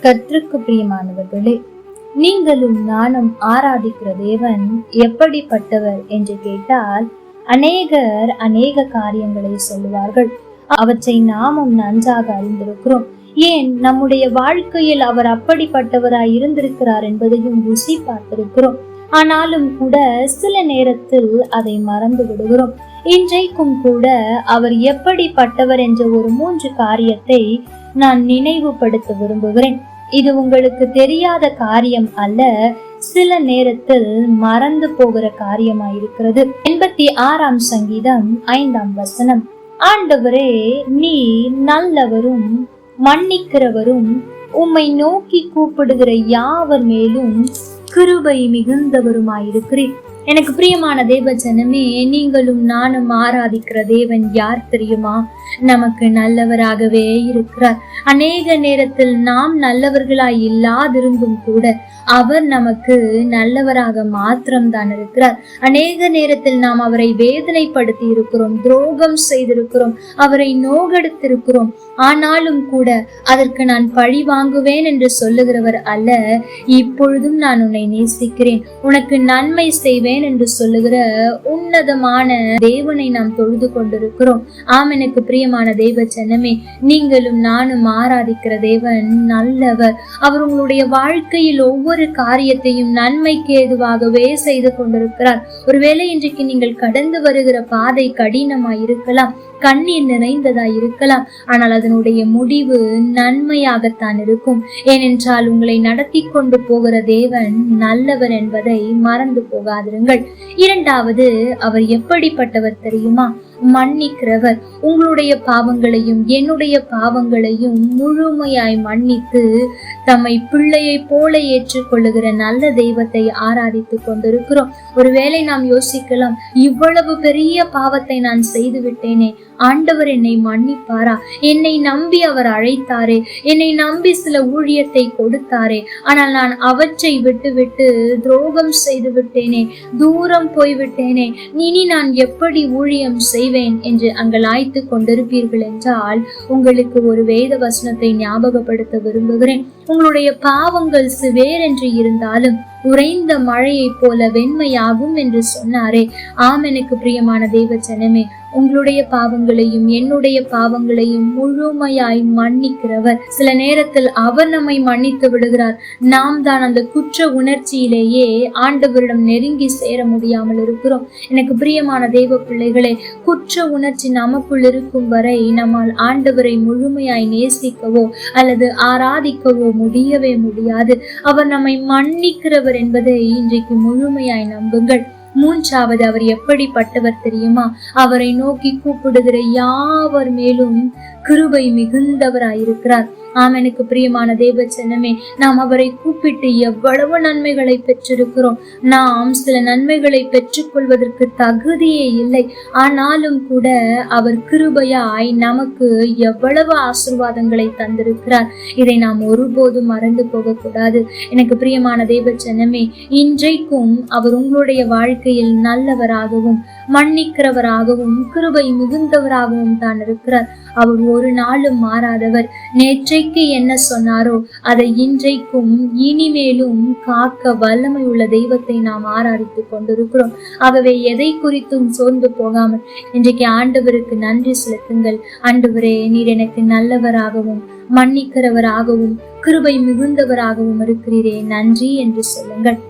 கற்றுக்கு பிரியமானவர்களே நீங்களும் நானும் ஆராதிக்கிற தேவன் எப்படிப்பட்டவர் என்று கேட்டால் அநேகர் அநேக காரியங்களை சொல்லுவார்கள். அவற்றை நாமும் நன்றாக அறிந்திருக்கிறோம். ஏன்? நம்முடைய வாழ்க்கையில் அவர் அப்படிப்பட்டவராய் இருந்திருக்கிறார் என்பதையும் ருசி பார்த்திருக்கிறோம். ஆனாலும் கூட சில நேரத்தில் அதை மறந்து விடுகிறோம். இன்றைக்கும் கூட அவர் எப்படிப்பட்டவர் என்ற ஒரு மூன்று காரியத்தை நான் நினைவுபடுத்த விரும்புகிறேன். இது உங்களுக்கு தெரியாத காரியம் அல்ல. சில நேரத்தில் மறந்து போகிற காரியமாயிருக்கிறது. எண்பத்தி ஆறாம் சங்கீதம் ஐந்தாம் வசனம். ஆண்டவரே நீ நல்லவரும் மன்னிக்கிறவரும் உம்மை நோக்கி கூப்பிடுகிற யாவர் மேலும் கிருபை மிகுந்தவருமாயிருக்கிறேன் எனக்கு பிரியமான தேவஜனமே நீங்களும் நானும் ஆராதிக்கிற தேவன் யார் தெரியுமா? நமக்கு நல்லவராகவே இருக்கிறார். அநேக நேரத்தில் நாம் நல்லவர்களாய் இல்லாதிருந்தும் கூட அவர் நமக்கு நல்லவராக மாத்திரம்தான் இருக்கிறார். அநேக நேரத்தில் நாம் அவரை வேதனைப்படுத்தி இருக்கிறோம் துரோகம் செய்திருக்கிறோம் அவரை நோகெடுத்திருக்கிறோம். ஆனாலும் கூட அதற்கு நான் பழி வாங்குவேன் என்று சொல்லுகிறவர் அல்ல. இப்பொழுதும் நான் உன்னை நேசிக்கிறேன். உனக்கு நன்மை செய்வேன் என்று சொல்லுகிற உன்னதமான தேவனை நாம் தொழுது கொண்டிருக்கிறோம். ஆம் எனக்கு பிரியமான தெய்வ ஜனமே நீங்களும் நானும் ஆராதிக்கிற தேவன் நல்லவர். அவர் உங்களுடைய வாழ்க்கையில் ஒவ்வொரு காரியத்தையும் நன்மைக்கு ஏதுவாகவே செய்து கொண்டிருக்கிறார். ஒருவேளை இன்றைக்கு நீங்கள் கடந்து வருகிற பாதை கடினமாய் இருக்கலாம் கண்ணீர் நிறைந்ததாய் இருக்கலாம். ஆனால் அதனுடைய முடிவு நன்மையாகத்தான் இருக்கும். ஏனென்றால் உங்களை நடத்தி கொண்டு போகிற தேவன் நல்லவர் என்பதை மறந்து போகாதிருங்கள். இரண்டாவது அவர் எப்படிப்பட்டவர் தெரியுமா? மன்னிக்கிறவர். உங்களுடைய பாவங்களையும் என்னுடைய பாவங்களையும் முழுமையாய் மன்னித்து தம்மை பிள்ளையை போல ஏற்றுக்கொள்ளுகிற நல்ல தெய்வத்தை ஆராதித்து கொண்டிருக்கிறோம். ஒருவேளை நாம் யோசிக்கலாம் இவ்வளவு பெரிய பாவத்தை நான் செய்து விட்டேனே ஆண்டவர் என்னை மன்னிப்பாரா? என்னை நம்பி அவர் அழைத்தாரே. என்னை நம்பி சில ஊழியத்தை கொடுத்தாரே. ஆனால் நான் அவற்றை விட்டுவிட்டு துரோகம் செய்து விட்டேனே. தூரம் போய்விட்டேனே. இனி நான் எப்படி ஊழியம் செய்வேன் என்று அங்கலாய்த்து கொண்டிருப்பீர்கள் என்றால் உங்களுக்கு ஒரு வேத வசனத்தை ஞாபகப்படுத்த விரும்புகிறேன். உங்களுடைய பாவங்கள் சிவேரென்று இருந்தாலும் உறைந்த மழையைப் போல வெண்மையாகும் என்று சொன்னாரே. ஆம் எனக்கு பிரியமான தேவ ஜனமே உங்களுடைய பாவங்களையும் என்னுடைய பாவங்களையும் முழுமையாய் மன்னிக்கிறவர். சில நேரத்தில் அவர் நம்மை மன்னித்து விடுகிறார். நாம் தான் அந்த குற்ற உணர்ச்சியிலேயே ஆண்டவரிடம் நெருங்கி சேர முடியாமல் இருக்கிறோம். எனக்கு பிரியமான தேவ பிள்ளைகளே குற்ற உணர்ச்சி நமக்குள் இருக்கும் வரை நம்மால் ஆண்டவரை முழுமையாய் நேசிக்கவோ அல்லது ஆராதிக்கவோ முடியவே முடியாது. அவர் நம்மை மன்னிக்கிறவர் என்பதை இன்றைக்கு முழுமையாய் நம்புங்கள். மூன்றாவது அவர் எப்படிப்பட்டவர் தெரியுமா? அவரை நோக்கி கூப்பிடுகிற யாவர் மேலும் கிருபை மிகுந்தவராயிருக்கிறார். ஆம் எனக்கு பிரியமான தேவ ஜனமே நாம் அவரை கூப்பிட்டு எவ்வளவு நன்மைகளை பெற்றிருக்கிறோம். நாம் சில நன்மைகளை பெற்றுக்கொள்வதற்கு தகுதியே இல்லை. ஆனாலும் கூட அவர் கிருபையாய் நமக்கு எவ்வளவு ஆசிர்வாதங்களை தந்திருக்கிறார். இதை நாம் ஒருபோதும் மறந்து போகக்கூடாது. எனக்கு பிரியமான தேவ ஜனமே இன்றைக்கும் அவர் உங்களுடைய வாழ்க்கையில் நல்லவராகவும் மன்னிக்கிறவராகவும் கிருபை மிகுந்தவராகவும் தான் இருக்கிறார். அவர் ஒரு நாளும் மாறாதவர். நேற்றைக்கு என்ன சொன்னாரோ அதை இன்றைக்கும் இனிமேலும் காக்க வல்லமை உள்ள தெய்வத்தை நாம் ஆராதித்துக் கொண்டிருக்கிறோம். ஆகவே எதை குறித்தும் சோர்ந்து போகாமல் இன்றைக்கு ஆண்டவருக்கு நன்றி செலுத்துங்கள். ஆண்டவரே நீர் எனக்கு நல்லவராகவும் மன்னிக்கிறவராகவும் கிருபை மிகுந்தவராகவும் இருக்கிறீரே. நன்றி என்று சொல்லுங்கள்.